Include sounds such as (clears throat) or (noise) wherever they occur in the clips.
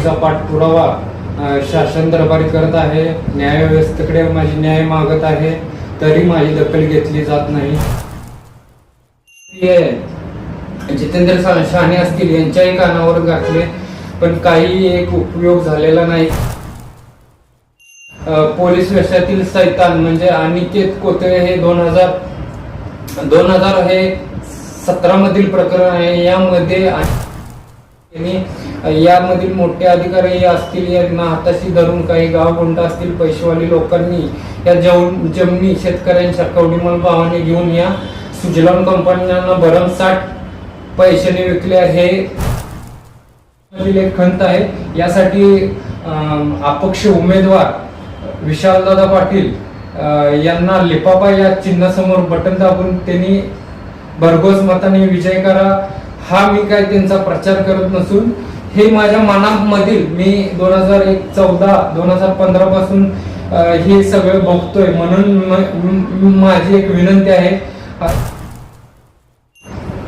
गोष्टीचा पाठपुरावा शासन दरबारी करत आहे. न्यायव्यवस्थेकडे माझी न्याय मागत आहे. तरी माझी दखल घेतली जात नाही. जितेंद्र शहाणे असतील यांच्याही कानावर घातले पण काही एक उपयोग झालेला नाही. पोलीस वेशातील सैतान म्हणजे अनिकेत कोतळे हे दोन हजार दोन हजार हे सतरा मधील प्रकरण आहे. यामध्ये आ- यामधील मोठे अधिकारी असतील यांना हाताशी धरून काही गाव गुंड असतील पैसेवाली लोकांनी या जमिनी शेतकऱ्यांच्या कवडीमल भावाने घेऊन या सुजलाम कंपन्यांना भरमसाठ पैशाने विकले हे एक खंत आहे यासाठी अपक्ष उमेदवार विशालदादा पाटील यांना लिपापा या चिन्हासमोर बटन दाबून त्यांनी भरघोस मताने विजय करा. हा मी काय त्यांचा प्रचार करत नसून हे माझ्या मनामधील मी दोन हजार एक चौदा दोन हजार पंधरा पासून हे सगळं बघतोय. म्हणून माझी एक विनंती आहे.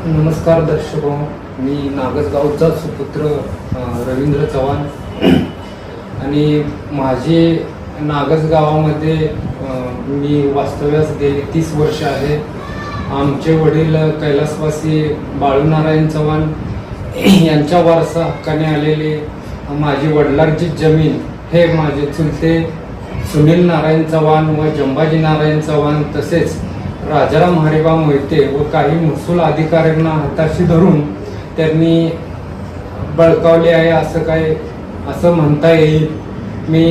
नमस्कार दर्शक हो, मी नागसगावचा सुपुत्र रवींद्र चव्हाण. आणि माझे नागस गावामध्ये मी वास्तव्यास गेली तीस वर्ष आहे. आमचे वडील कैलासवासी बाळूनारायण चव्हाण यांच्या वारसा हक्काने आलेले माझी वडिलांची जमीन हे माझे चुलते सुनील नारायण चव्हाण व जंबाजी नारायण चव्हाण तसेच राजाराम हरिबा मोहिते व काही महसूल अधिकाऱ्यांना हाताशी धरून त्यांनी बळकावले आहे असं काय असं म्हणता येईल. मी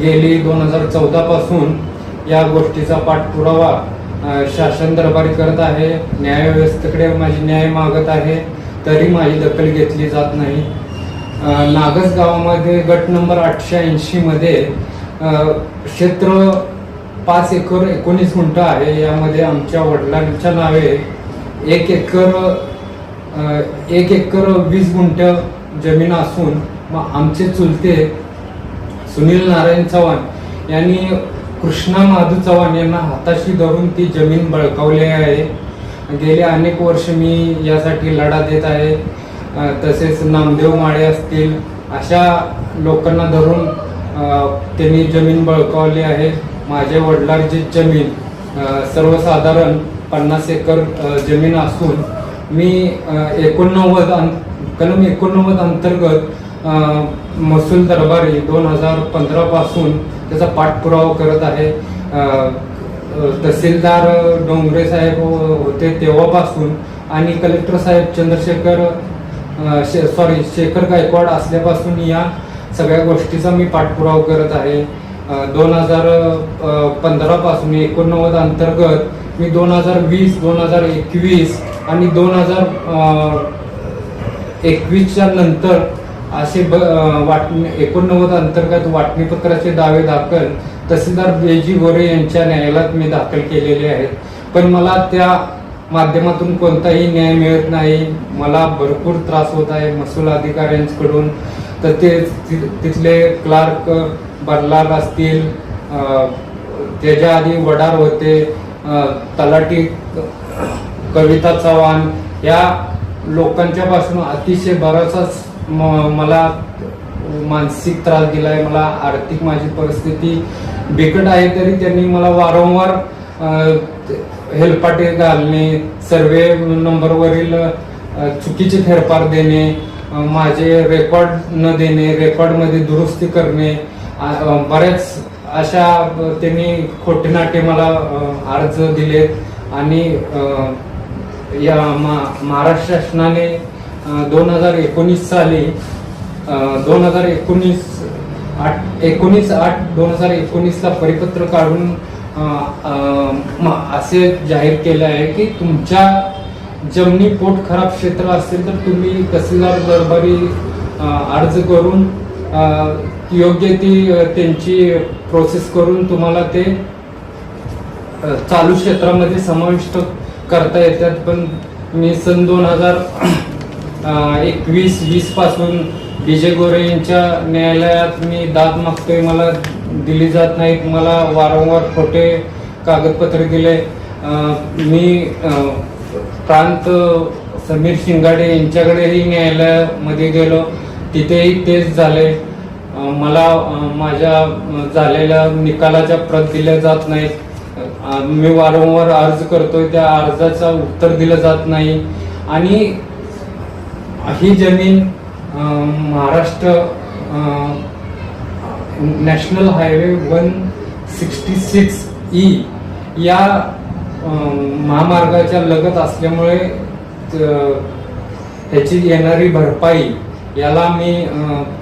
गेली दोन हजार चौदापासून या गोष्टीचा पाठपुरावा शासन दरबारी करत आहे. न्यायव्यवस्थेकडे माझी न्याय मागत आहे. तरी माझी दखल घेतली जात नाही. नागस गावामध्ये गट नंबर आठशे ऐंशीमध्ये क्षेत्र पाच एकर एकोणीस गुंठ आहे. यामध्ये आमच्या वडिलांच्या नावे एक एकर एक एकर वीस गुंठ जमीन असून मग आमचे चुलते सुनील नारायण चव्हाण यांनी कृष्णा माधू चव्हाण यांना हाताशी धरून ती जमीन बळकावली आहे. गेले अनेक वर्ष मी यासाठी लढा देत आहे. तसेच नामदेव माळे असतील अशा लोकांना धरून त्यांनी जमीन बळकावली आहे. माझ्या वडिलांची जमीन सर्वसाधारण पन्नास एकर जमीन असून मी एकोणनव्वद अं- कलम एकोणनव्वद अंतर्गत महसूल दरबारी दोन हजार पंधरापासून त्याचा पाठपुरावा करत आहे. तहसीलदार डोंगरे साहेब होते तेव्हापासून. आणि कलेक्टर साहेब चंद्रशेखर शे सॉरी शेखर गायकवाड असल्यापासून या सगळ्या गोष्टीचा मी पाठपुरावा करत आहे. दोन हजार पंधरापासून एकोणनव्वद अंतर्गत मी दोन हजार वीस दोन हजार एकवीस आणि दोन हजार एकवीसच्या नंतर असे ब वाटणी एकोणनव्वद अंतर्गत वाटणीपत्राचे दावे दाखल तहसीलदार बेजी गोरे यांच्या न्यायालयात मी दाखल केलेले आहेत. पण मला त्या माध्यमातून कोणताही न्याय मिळत नाही. मला भरपूर त्रास होत आहे महसूल अधिकाऱ्यांकडून. तर ते ति- तिथले क्लार्क बल्लार असतील. त्याच्या आधी वडार होते. तलाटी कविता चव्हाण या लोकांच्यापासून अतिशय बराचसाच मला मानसिक त्रास दिलाय मला आर्थिक माझी परिस्थिती बिकट आहे तरी त्यांनी मला वारंवार हेलपाटे घालणे सर्वे नंबरवरील चुकीचे फेरफार देणे माझे रेकॉर्ड न देणे रेकॉर्डमध्ये दुरुस्ती करणे बऱ्याच अशा त्यांनी खोटे नाटे मला अर्ज दिलेत. आणि या मा- महाराष्ट्र शासनाने दोन हजार एकोणीस साली दोन हजार एकोणीस आठ एकोणीस आठ दोन हजार एकोणीसला परिपत्र काढून म- असे जाहीर केले आहे की तुमच्या जमिनी पोट खराब क्षेत्र असेल तर तुम्ही तहसीलदार दरबारी अर्ज करून योग्य ती त्यांची प्रोसेस करून तुम्हाला ते चालू क्षेत्रामध्ये समाविष्ट करता येतात. पण मी सन दोन हजार एकवीस वीसपासून विजय गोरे यांच्या न्यायालयात मी दाद मागतोय. मला दिली जात नाहीत. मला वारंवार खोटे कागदपत्र दिले. मी प्रांत समीर शिंगाडे यांच्याकडेही न्यायालयामध्ये गेलो. तिथेही तेच झाले. मला माझ्या झालेल्या निकालाच्या प्रत दिल्या जात नाहीत. मी वारंवार अर्ज करतोय. त्या अर्जाचं उत्तर दिलं जात नाही. आणि ही जमीन Maharashtra national highway one sixty six E या महामार्गाच्या लगत असल्यामुळे त्याची ह्याची येणारी भरपाई याला मी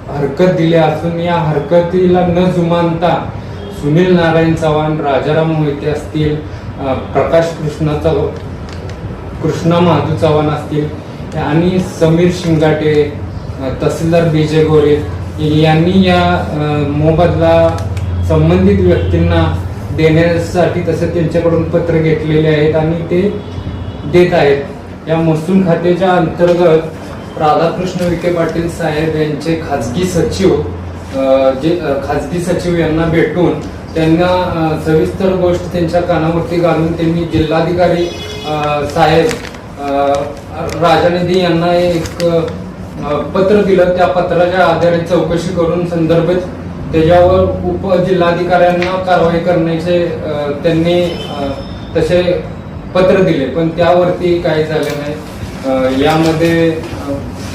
हरकत दिली असून या हरकतीला न जुमानता सुनील नारायण चव्हाण राजाराम मोहिते असतील प्रकाश कृष्णाचा कृष्णा महादू चव्हाण असतील आणि समीर शिंगाटे तहसीलदार विजय गोरे यांनी या मोबदला संबंधित व्यक्तींना देण्यासाठी तसं त्यांच्याकडून पत्र घेतलेले आहेत आणि ते देत आहेत. या महसूल खात्याच्या अंतर्गत राधाकृष्ण विखे पाटील साहेब यांचे खाजगी सचिव जे खाजगी सचिव यांना भेटून त्यांना सविस्तर गोष्ट त्यांच्या कानावरती घालून त्यांनी जिल्हाधिकारी साहेब राजानिधी यांना एक पत्र दिलं. त्या पत्राच्या आधारे चौकशी करून संदर्भित त्याच्यावर उपजिल्हाधिकाऱ्यांना कारवाई करण्याचे त्यांनी तसे पत्र दिले. पण त्यावरती काही झालं नाही. यामध्ये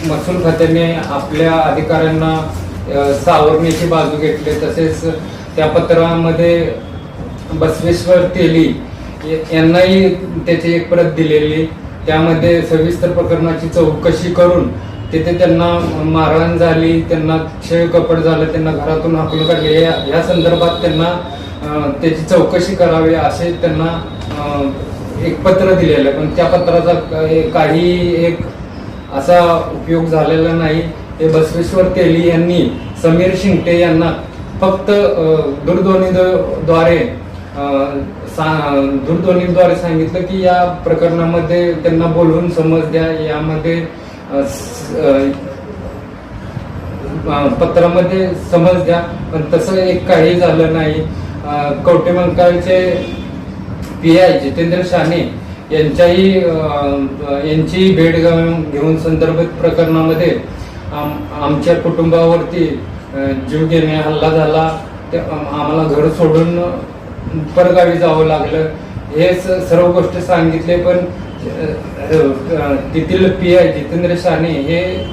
महसूल खात्याने आपल्या अधिकाऱ्यांना सावरण्याची बाजू घेतली. तसेच त्या पत्रामध्ये बसवेश्वर तेली यांनाही त्याची एक प्रत दिलेली. त्यामध्ये सविस्तर प्रकरणाची चौकशी करून तिथे त्यांना मारहाण झाली त्यांना क्षय कपड झालं त्यांना घरातून हाकून काढले या संदर्भात त्यांना त्याची चौकशी करावी असे त्यांना एक पत्र दिलेलं आहे. पण त्या पत्राचा काही एक असा उपयोग झालेला नाही. ते बसवेश्वर तेली यांनी समीर शिंगटे यांना फक्त दूरध्वनीद्वारे दूरध्वनीद्वारे सांगितलं की या प्रकरणामध्ये त्यांना बोलवून समज द्या. यामध्ये पत्रामध्ये समज द्या. पण तसं एक काही झालं नाही. अं, कवटेमंकाळचे पी आय जितेंद्र शाने यांच्याही यांची भेट घेऊन घेऊन संदर्भित प्रकरणामध्ये आम- आमच्या कुटुंबावरती जीव घेणे हल्ला झाला. ते आम्हाला घर सोडून परगावी जावं लागलं. हे स- सर्व गोष्ट सांगितले पण तेथील पी आय जितेंद्र शाने हे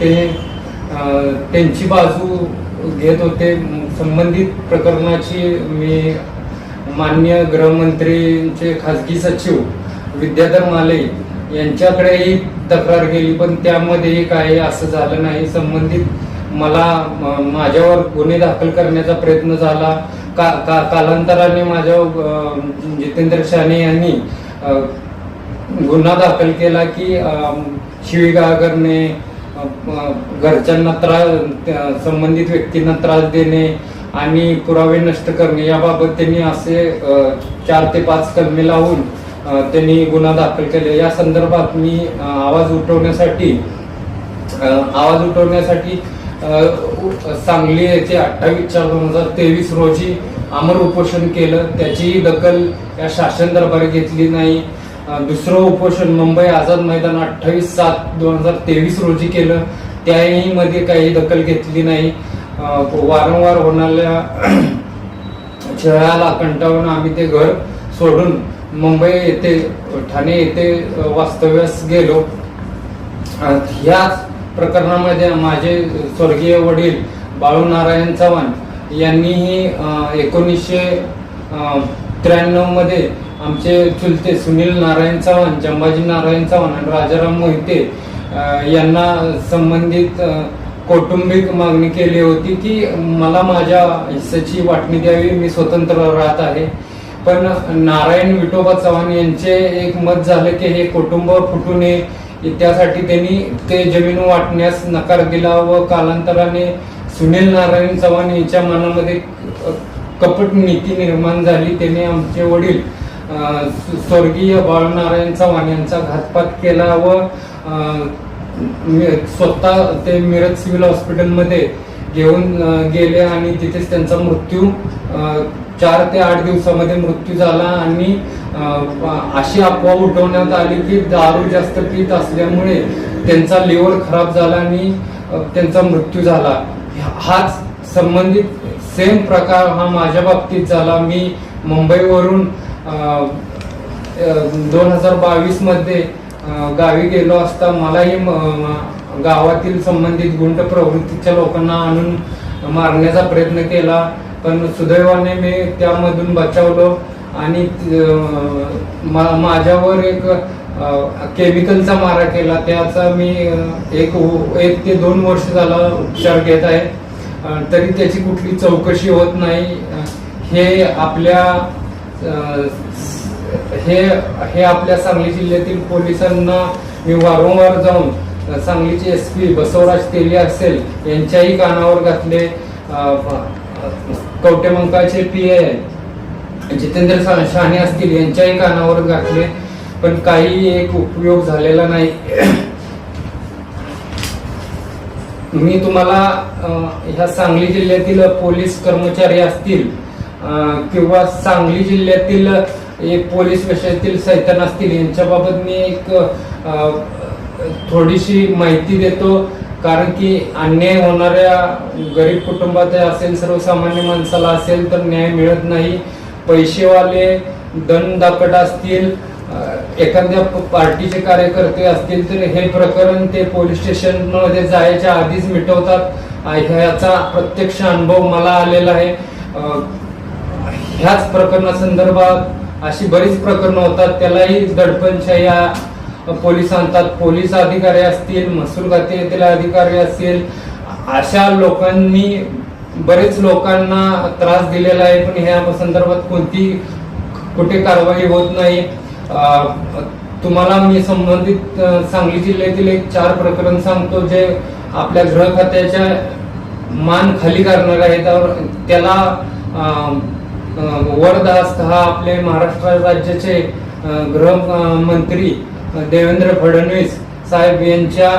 ते त्यांची बाजू घेत होते. संबंधित प्रकरणाची मी मान्य गृहमंत्रीचे खासगी सचिव विद्याधर माले यांच्याकडेही तक्रार केली पण त्यामध्येही काही असं झालं नाही. संबंधित मला माझ्यावर गुन्हे दाखल करण्याचा प्रयत्न झाला. का का कालांतराने माझ्या जितेंद्र शाने यांनी गुन्हा दाखल केला की शिवीगाळ करणे घरच्यांना त्रास त्या संबंधित व्यक्तींना त्रास देणे आणि पुरावे नष्ट करणे याबाबत त्यांनी असे चार ते पाच कलमे लावून त्यांनी गुन्हा दाखल केले. या संदर्भात मी आवाज उठवण्यासाठी आवाज उठवण्यासाठी सांगली येथे अठ्ठावीस चार दोन हजार तेवीस रोजी अमर उपोषण केलं. त्याचीही दखल या शासन दरबारी घेतली नाही. दुसरं उपोषण मुंबई आझाद मैदान अठ्ठावीस सात दोन हजार तेवीस रोजी केलं. त्याही मध्ये काही दखल घेतली नाही. वारंवार होणाऱ्या (clears throat) छळाला कंटाळून आम्ही ते घर सोडून मुंबई येथे ठाणे येथे वास्तव्यास गेलो. ह्या ह्याच प्रकरणामध्ये माझे स्वर्गीय वडील बाळू नारायण चव्हाण यांनीही एकोणीसशे त्र्याण्णवमध्ये आमचे चुलते सुनील नारायण चव्हाण जंबाजी नारायण चव्हाण आणि राजाराम मोहिते यांना संबंधित कौटुंबिक मागणी केली होती की मला माझ्या हिस्साची वाटणी द्यावी मी स्वतंत्र राहत आहे. पण नारायण विठोबा चव्हाण यांचे एक मत झालं की हे कुटुंब फुटू नये त्यासाठी त्यांनी ते जमीन वाटण्यास नकार दिला व कालांतराने सुनील नारायण चव्हाण यांच्या मनामध्ये कपट नीती निर्माण झाली. त्याने आमचे वडील स्वर्गीय बाळनारायण चव्हाण यांचा घातपात केला व स्वतः ते मिरज सिव्हिल हॉस्पिटलमध्ये घेऊन गेले आणि तिथेच त्यांचा मृत्यू चार ते आठ दिवसामध्ये मृत्यू झाला आणि अशी अफवा उठवण्यात आली की दारू जास्त पीत असल्यामुळे त्यांचा लिव्हर खराब झाला आणि त्यांचा मृत्यू झाला. हाच संबंधित सेम प्रकार हा माझ्या बाबतीत झाला. मी मुंबईवरून दोन हजार बावीसमध्ये गावी गेलो असता मलाही म- गावातील संबंधित गुंड प्रवृत्तीच्या लोकांना आणून मारण्याचा प्रयत्न केला. पण सुदैवाने मी त्यामधून बचावलो आणि मा- माझ्यावर एक केमिकलचा मारा केला. त्याचा मी एक एक ते दोन वर्ष झाला उपचार घेत आहे. तरी त्याची कुठली चौकशी होत नाही. हे आपल्या हे हे आपल्या सांगली जिल्ह्यातील पोलिसांना मी वारंवार जाऊन सांगलीचे एस पी बसवराज तेली असेल यांच्याही कानावर घातले. कवटेमंकाचे पी ए जितेंद्र शहाणे असतील यांच्याही कानावर घातले पण काही एक उपयोग झालेला नाही. (clears throat) मी तुम्हाला ह्या सांगली जिल्ह्यातील पोलीस कर्मचारी असतील किंवा सांगली जिल्ह्यातील एक पोलीस विषयातील सैतान असतील यांच्याबाबत मी एक थोडीशी माहिती देतो. कारण की अन्याय होणाऱ्या गरीब कुटुंबात असेल सर्वसामान्य माणसाला असेल तर न्याय मिळत नाही. पैसेवाले दंडदाकट असतील एखाद्या पार्टीचे कार्यकर्ते असतील तर हे प्रकरण ते पोलीस स्टेशनमध्ये जायच्या आधीच मिटवतात. ह्याचा प्रत्यक्ष अनुभव मला आलेला आहे. ह्याच प्रकरणासंदर्भात अशी बरीच प्रकरणं होतात. त्यालाही दडपणशाही या पोलीस आणतात पोलीस अधिकारी असतील महसूल खात्यातील अधिकारी असतील अशा लोकांनी बरेच लोकांना त्रास दिलेला आहे पण ह्या संदर्भात कोणती कुठे कारवाई होत नाही. तुम्हाला मी संबंधित सांगली जिल्ह्यातील एक चार प्रकरण सांगतो जे आपल्या गृह खात्याच्या मान खाली करणार आहे. त्यावर त्याला वरदास हा आपले महाराष्ट्र राज्याचे गृहमंत्री देवेंद्र फडणवीस साहेब यांच्या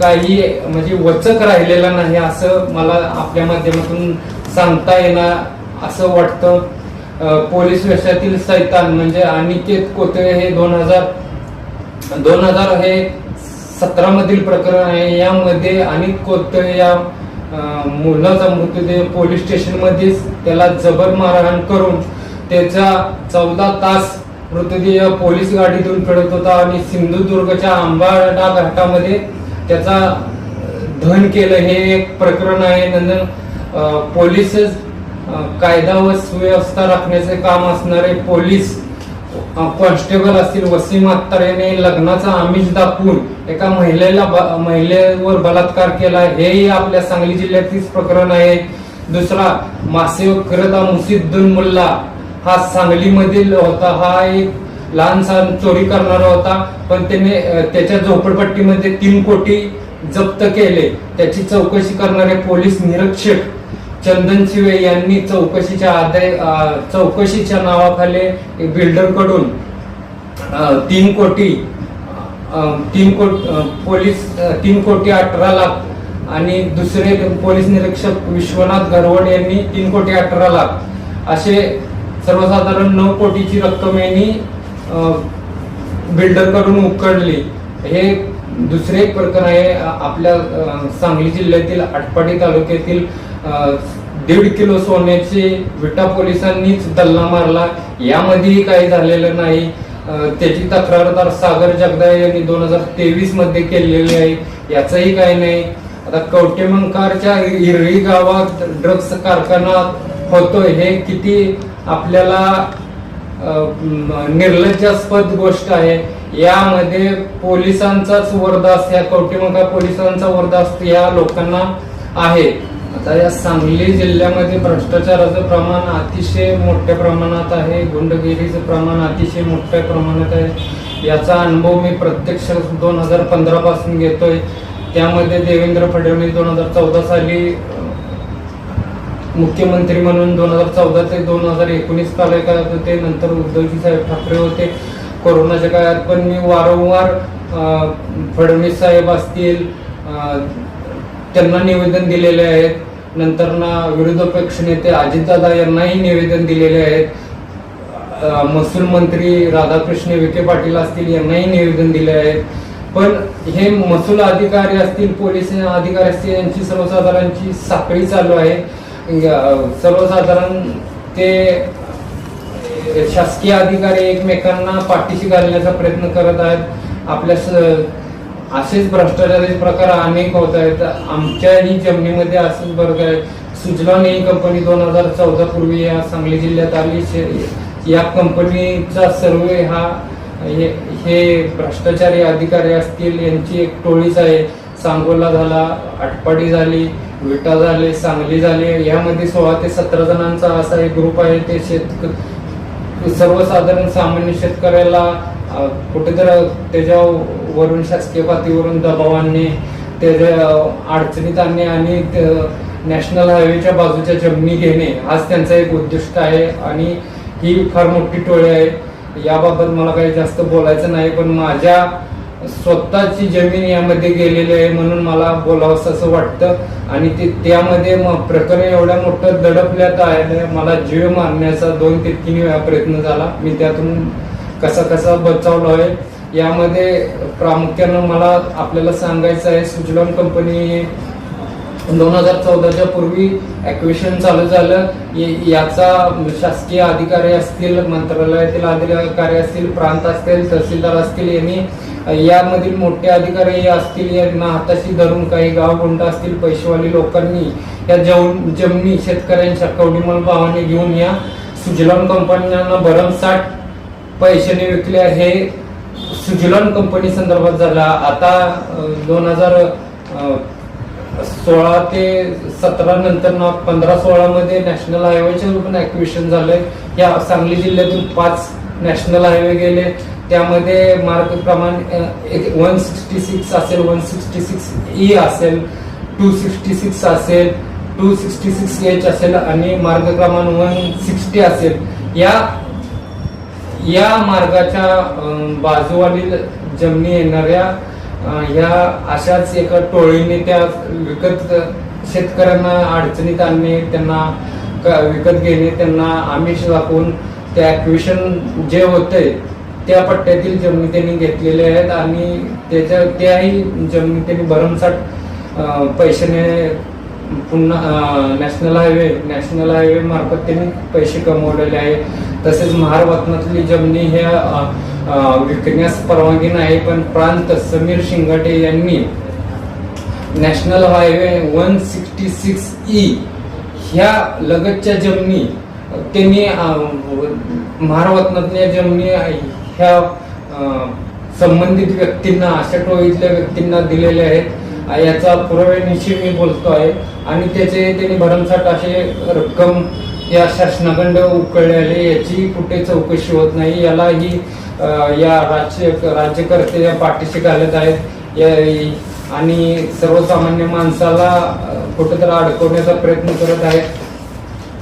काही म्हणजे वचक राहिलेला नाही असं मला आपल्या माध्यमातून सांगता येणार असं वाटतं. पोलीस वेशातील सैतान म्हणजे अनिकेत कोतळे हे दोन हजार दोन हजार हे सतरा मधील प्रकरण आहे. यामध्ये अनिक कोतळे या मुलाचा मृत्यूदेह पोलीस स्टेशनमध्येच त्याला जबर मारहाण करून त्याचा चौदा तास मृतदेह पोलीस गाडीतून फिरत होता आणि सिंधुदुर्गच्या आंबाडा घाटामध्ये त्याचा धन केलं. हे एक प्रकरण आहे. नंतर पोलीस कायदा व सुव्यवस्था राखण्याचे काम असणारे पोलीस कॉन्स्टेबल असतील वसीम अत्तार याने लग्नाचा आमिष दाखवून एका महिलेला ब- महिलेवर बलात्कार केला. हेही आपल्या सांगली जिल्ह्यातील प्रकरण आहे. दुसरा मासेव करता मुसिद्दुन मुल्ला. हा सांगलीमधील होता हा एक लहानसा चोरी करणारा होता. पण त्याने त्याच्या झोपडपट्टीमध्ये तीन कोटी जप्त केले. त्याची चौकशी करणारे पोलीस निरीक्षक चंदन शिवे यांनी चौकशीच्या आधारे चौकशीच्या नावाखाली बिल्डरकडून तीन कोटी तीन कोटी पोलीस तीन कोटी अठरा लाख आणि दुसरे पोलीस निरीक्षक विश्वनाथ गरवड यांनी तीन कोटी अठरा लाख असे सर्वसाधारण नऊ कोटीची रक्कम यांनी बिल्डरकडून उकडली हे दुसरे एक प्रकरण आहे आपल्या सांगली जिल्ह्यातील आटपाडी तालुक्यातील दीड किलो सोन्याचे विटा पोलिसांनीच दल्ला मारला. यामध्येही काही झालेलं नाही. त्याची तक्रारदार सागर जगदाळे यांनी दोन हजार तेवीसमध्ये केलेली आहे. याचंही काही नाही. आता कवटेमंकारच्या इरळी गावात ड्रग्स कारखाना होतोय हे किती आपल्याला निर्लज्जास्पद गोष्ट आहे. यामध्ये पोलिसांचाच वरदास्त या कवटेमंका पोलिसांचा वरदास्त या लोकांना आहे. आता या सांगली जिल्ह्यामध्ये भ्रष्टाचाराचं प्रमाण अतिशय मोठ्या प्रमाणात आहे. गुंडगिरीचं प्रमाण अतिशय मोठ्या प्रमाणात आहे. याचा अनुभव मी प्रत्यक्ष दोन हजार पंधरापासून घेतोय. त्यामध्ये देवेंद्र फडणवीस दोन हजार चौदा साली मुख्यमंत्री म्हणून दोन हजार चौदा ते दोन हजार एकोणीस कार्यकाळात होते. नंतर उद्धवजी साहेब ठाकरे होते. कोरोनाच्या काळात पण मी वारंवार फडणवीस साहेब असतील त्यांना निवेदन दिलेले आहेत. नंतर ना विरोधी पक्ष नेते अजितदादा यांनाही निवेदन दिलेले आहेत. महसूल मंत्री राधाकृष्ण विखे पाटील असतील यांनाही निवेदन दिले आहेत. पण हे महसूल अधिकारी असतील पोलीस अधिकारी असतील यांची सर्वसाधारणची साखळी चालू आहे. सर्वसाधारण ते शासकीय अधिकारी एकमेकांना पाठीशी घालण्याचा प्रयत्न करत आहेत. आपल्या स- असेच भ्रष्टाचाराचे प्रकार अनेक होत आहेत. आमच्याही जमिनीमध्ये असंच वर्ग आहे सुजलॉन ही कंपनी दोन हजार चौदा पूर्वी या सांगली जिल्ह्यात आली. या कंपनीचा सर्वे हा हे हे भ्रष्टाचारी अधिकारी असतील यांची एक टोळीच आहे. सांगोला झाला आटपाडी झाली. विटा झाले सांगली झाले यामध्ये सोळा ते सतरा जणांचा असा एक ग्रुप आहे ते शेतक सर्वसाधारण सामान्य शेतकऱ्याला कुठेतरी त्याच्या वरून शासकीय पातळीवरून दबाव आणणे त्याच्या अडचणीत आणणे आणि नॅशनल हायवेच्या बाजूच्या जमिनी घेणे हाच त्यांचा एक उद्दिष्ट आहे आणि ही फार मोठी टोळी आहे. याबाबत मला काही जास्त बोलायचं नाही पण माझ्या स्वतःची जमीन यामध्ये गेलेली आहे म्हणून मला बोलावंसं असं वाटतं. आणि ते त्यामध्ये प्रकरण एवढ्या मोठं दडपल्यात आहे मला जीव मारण्याचा दोन ते तीन वेळा प्रयत्न झाला. मी त्यातून कसा कसा बचावलो आहे यामध्ये प्रामुख्यानं मला आपल्याला सांगायचं आहे सुजलॉन कंपनी दोन हजार चौदाच्या पूर्वी ॲक्विशन चालू झालं. याचा शासकीय अधिकारी असतील मंत्रालयातील अधिकारी असतील प्रांत असतील तहसीलदार असतील यांनी यामधील मोठे अधिकारी असतील यांना हाताशी धरून काही गाव गुंड असतील पैसेवाली लोकांनी या जव- जमिनी शेतकऱ्यांच्या कवडीमल भावाने घेऊन या सुजलॉन कंपन्यांना भरमसाठ पैशाने विकल्या हे सुजलॉन कंपनी संदर्भात झाला. आता दोन हजार सोळा ते सतरा नंतर ना पंधरा सोळा मध्ये नॅशनल हायवेचे पण ऍक्विशन झालंय. या सांगली जिल्ह्यातून पाच नॅशनल हायवे गेले. त्यामध्ये मार्ग प्रमाण वन सिक्स्टी सिक्स असेल वन सिक्स्टी सिक्स ई असेल टू सिक्स्टी सिक्स असेल टू सिक्स्टी सिक्स एच असेल आणि मार्ग क्रमांक वन सिक्स्टी असेल. या या मार्गाच्या बाजूवरील जमिनी येणाऱ्या ह्या अशाच एका टोळीने त्या विकत शेतकऱ्यांना अडचणीत आणणे त्यांना क- विकत घेणे त्यांना आमिष दाखवून त्या ॲक्विशन जे होते त्या पट्ट्यातील जमिनी त्यांनी घेतलेल्या आहेत आणि त्याच्या त्याही जमिनी त्यांनी भरमसाठ पैशाने पुन्हा नॅशनल हायवे नॅशनल हायवे मार्फत त्यांनी पैसे कमवलेले आहे तसेच महारत्नातली जमिनी ह्या विकण्यास परवानगी नाही पण प्रांत समीर शिंगाटे यांनी national highway one sixty six E ह्या लगतच्या जमिनी त्यांनी महाराष्ट्रातल्या जमिनी ह्या संबंधित व्यक्तींना अशा टोळीतल्या व्यक्तींना दिलेल्या आहेत. याचा याचा पुराव्यानिशी मी बोलतो आहे. आणि त्याचे त्यांनी भरमसाठ असे रक्कम या शासनाखंड उकळले याची कुठे चौकशी होत नाही. याला ही या राज्य राज्यकर्ते या पाठीशी घालत आहेत. या- आणि सर्वसामान्य माणसाला कुठेतरी अडकवण्याचा प्रयत्न करत आहेत.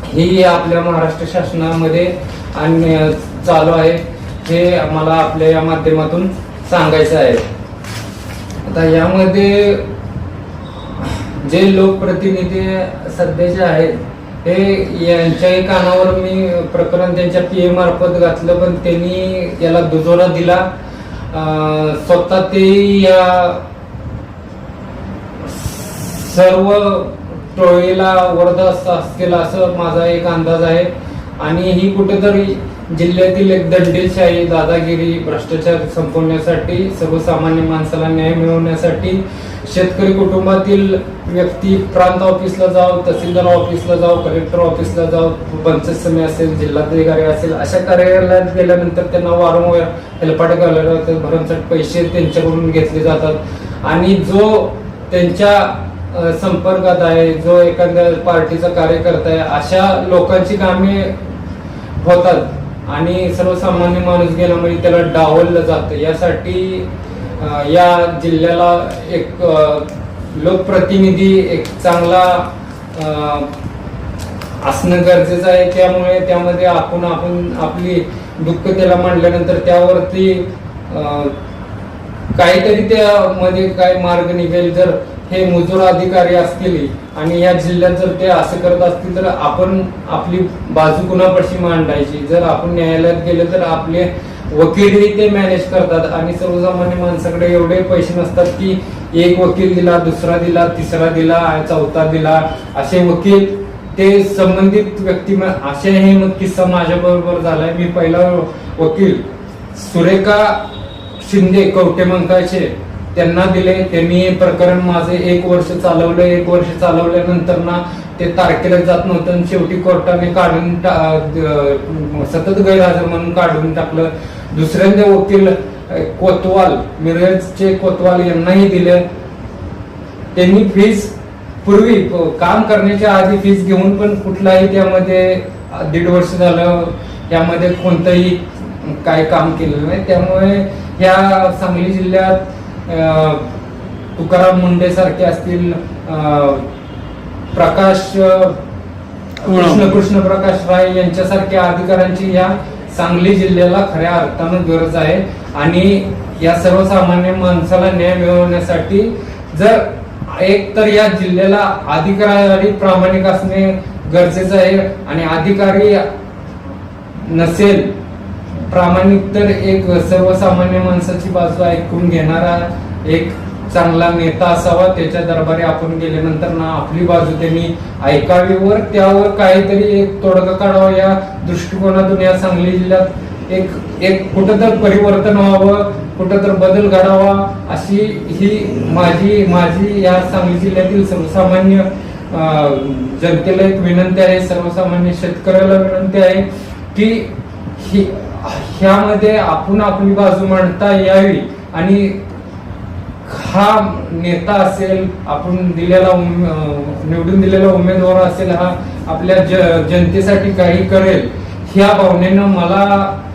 ही आपल्या महाराष्ट्र शासनामध्ये आणि चालू आहे. हे मला आपल्या या माध्यमातून सांगायचं आहे. आता यामध्ये जे लोकप्रतिनिधी सध्याचे आहेत हे यांच्याही कानावर मी प्रकरण त्यांच्या पी ए मार्फत घातलं पण त्यांनी याला दुजोरा दिला. स्वतः ते या सर्व टोळीला वरदास्त असतील असं माझा एक अंदाज आहे. आणि ही कुठेतरी जिल्ह्यातील एक दंडेशाही दादागिरी भ्रष्टाचार संपवण्यासाठी सर्वसामान्य माणसाला न्याय मिळवण्यासाठी शेतकरी कुटुंबातील व्यक्ती प्रांत ऑफिसला जाव तहसीलदार ऑफिसला जाव कलेक्टर ऑफिसला जाव पंचायत समिती असेल जिल्हाधिकारी असेल अशा कार्यालयात गेल्यानंतर त्यांना वारंवार हेलपाटे घालले जातात भरमसाठ पैसे त्यांच्याकडून घेतले जातात. आणि जो त्यांच्या संपर्कात आहे जो एखाद्या पार्टीचा कार्यकर्ता आहे अशा लोकांची कामे होतात. आणि सर्वसामान्य माणूस गेला म्हणजे त्याला डावललं जातं. यासाठी या जिल्ह्याला एक लोकप्रतिनिधी एक चांगला असणं गरजेचं आहे. त्यामुळे त्यामध्ये आपण आपण आपली दुःख त्याला मांडल्यानंतर त्यावरती काहीतरी त्यामध्ये काय मार्ग निघेल. जर हे मजूर अधिकारी असतील आणि या जिल्ह्यात जर ते असं करत असतील तर आपण आपली बाजू कुणापाशी मांडायची? जर आपण न्यायालयात गेलो तर आपले वकीलही ते मॅनेज करतात. आणि सर्वसामान्य माणसाकडे एवढे पैसे नसतात की एक वकील दिला दुसरा दिला तिसरा दिला चौथा दिला. असे वकील ते संबंधित व्यक्ती असे हे मग किस्सा माझ्याबरोबर झालाय. मी पहिला वकील सुरेखा शिंदे कवटेमंकाचे त्यांना दिले. त्यांनी प्रकरण माझे एक वर्ष चालवलं. एक वर्ष चालवल्यानंतर ना ते तारखेला जात नव्हतं आणि शेवटी कोर्टाने काढून सतत गैरहजर म्हणून काढून टाकलं. दुसऱ्यांदा वकील कोतवाल मिरजचे कोतवाल यांनाही दिले. त्यांनी फीस पूर्वी काम करण्याच्या आधी फीस घेऊन पण कुठलाही त्यामध्ये दीड वर्ष झालं. त्यामध्ये कोणतंही काय काम केलेलं नाही. त्यामुळे या सांगली जिल्ह्यात तुकाराम मुंडे सारखे असतील प्रकाश अ, कृष्ण कृष्ण प्रकाश राय यांच्यासारख्या अधिकाऱ्यांची या सांगली जिल्ह्याला खऱ्या अर्थानं गरज आहे. आणि या सर्वसामान्य माणसाला न्याय मिळवण्यासाठी जर एक तर या जिल्ह्याला अधिकारी प्रामाणिक असणे गरजेचं आहे. आणि अधिकारी नसेल प्रामाणिक तर एक सर्वसामान्य माणसाची बाजू ऐकून घेणारा एक चांगला नेता असावा त्याच्या दरबारी आपण गेल्यानंतर ना आपली बाजू त्यांनी ऐकावी. वर त्यावर काहीतरी एक तोडगा काढावा. या दृष्टिकोनातून या सांगली जिल्ह्यात एक एक कुठं तर परिवर्तन व्हावं कुठं तर बदल घडावा अशी ही माझी माझी या सांगली जिल्ह्यातील सर्वसामान्य जनतेला एक विनंती आहे सर्वसामान्य शेतकऱ्याला विनंती आहे की ही ह्यामध्ये आपण आपली बाजू मांडता यावी आणि हा नेता असेल आपण दिलेला निवडून दिलेला उमेदवार असेल हा आपल्या ज- जनतेसाठी काही करेल. ह्या भावनेनं मला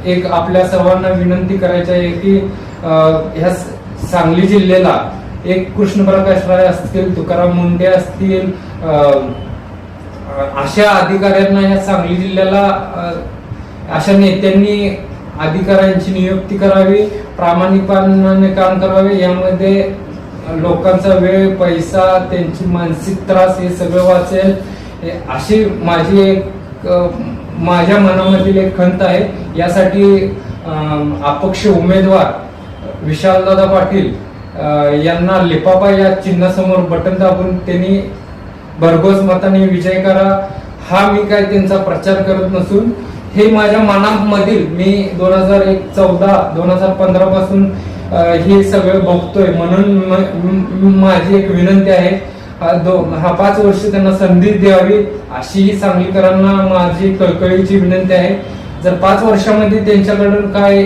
एक आपल्या सर्वांना विनंती करायची आहे की ह्या सांगली जिल्ह्याला एक कृष्णप्रकाश राय असतील तुकाराम मुंडे असतील अशा अधिकाऱ्यांना ह्या सांगली जिल्ह्याला अशा नेत्यांनी अधिकाऱ्यांची नियुक्ती करावी प्रामाणिकपणाने काम करावे यामध्ये लोकांचा वेळ पैसा त्यांची मानसिक त्रास हे सगळं वाचेल. अशी माझी एक माझ्या मनामधील एक खंत आहे. यासाठी अपक्ष उमेदवार विशालदादा पाटील यांना लिपापा या चिन्हासमोर बटन दाबून त्यांनी भरघोस मताने विजय करा. हा मी काय त्यांचा प्रचार करत नसून हे माझ्या मनामधील मी दोन हजार एक चौदा दोन हजार पंधरा पासून हे सगळं बघतोय. म्हणून माझी एक विनंती आहे हा दो- हा पाच वर्ष त्यांना संधी द्यावी अशी ही सांगलीकरांना माझी कळकळीची विनंती आहे. जर पाच वर्षामध्ये त्यांच्याकडून काय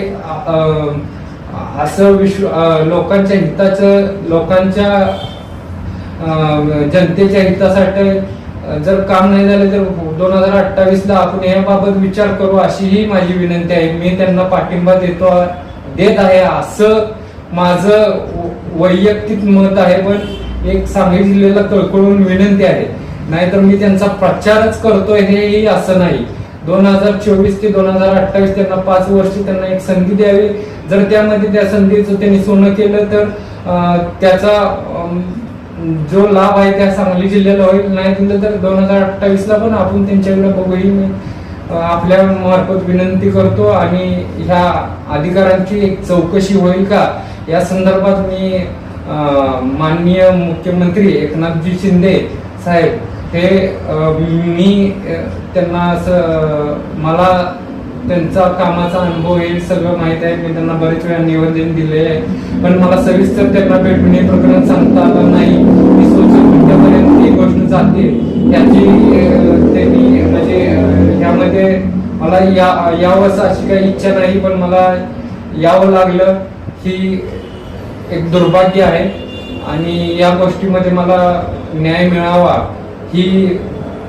असं विश्व लोकांच्या हिताचं लोकांच्या जनतेच्या हितासाठी जर काम नाही झालं तर दोन हजार अठ्ठावीस ला आपण याबाबत विचार करू अशी ही माझी विनंती आहे. मी त्यांना पाठिंबा देतो देत आहे असं माझं वैयक्तिक मत आहे पण एक सांगली जिल्ह्याला कळकळून विनंती आहे. नाहीतर मी त्यांचा प्रचारच करतोय हेही असं नाही. दोन हजार चोवीस ते दोन हजार अठ्ठावीस त्यांना पाच वर्ष त्यांना एक संधी द्यावी. जर त्यामध्ये त्या संधीचं त्यांनी सोनं केलं तर त्याचा जो लाभ आहे त्या सांगली जिल्ह्याला होईल नाही दिलं तर दोन हजार अठ्ठावीस ला पण आपण त्यांच्याकडे बघूही मी आपल्या मार्फत विनंती करतो आणि ह्या अधिकारांची एक चौकशी होईल का? या संदर्भात मी माननीय मुख्यमंत्री एकनाथजी शिंदे साहेब हे मी त्यांना असं मला त्यांचा कामाचा अनुभव हे सगळं माहीत आहे. मी त्यांना बरेच वेळा निवेदन दिले आहे. पण मला सविस्तर त्यांना भेटून हे प्रकरण सांगता आलं नाही. मी सोशल मीडियापर्यंत ही गोष्ट जाते. त्याची त्यांनी म्हणजे यामध्ये ह्यामध्ये मला या यावंच अशी काही इच्छा नाही पण मला यावं लागलं ही एक दुर्भाग्य आहे. आणि या गोष्टीमध्ये मला न्याय मिळावा ही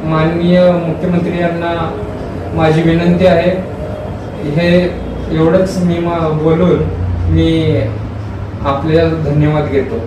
माननीय मुख्यमंत्री यांना माझी विनंती आहे. हे एवढंच मी बोलून मी आपल्याला धन्यवाद घेतो.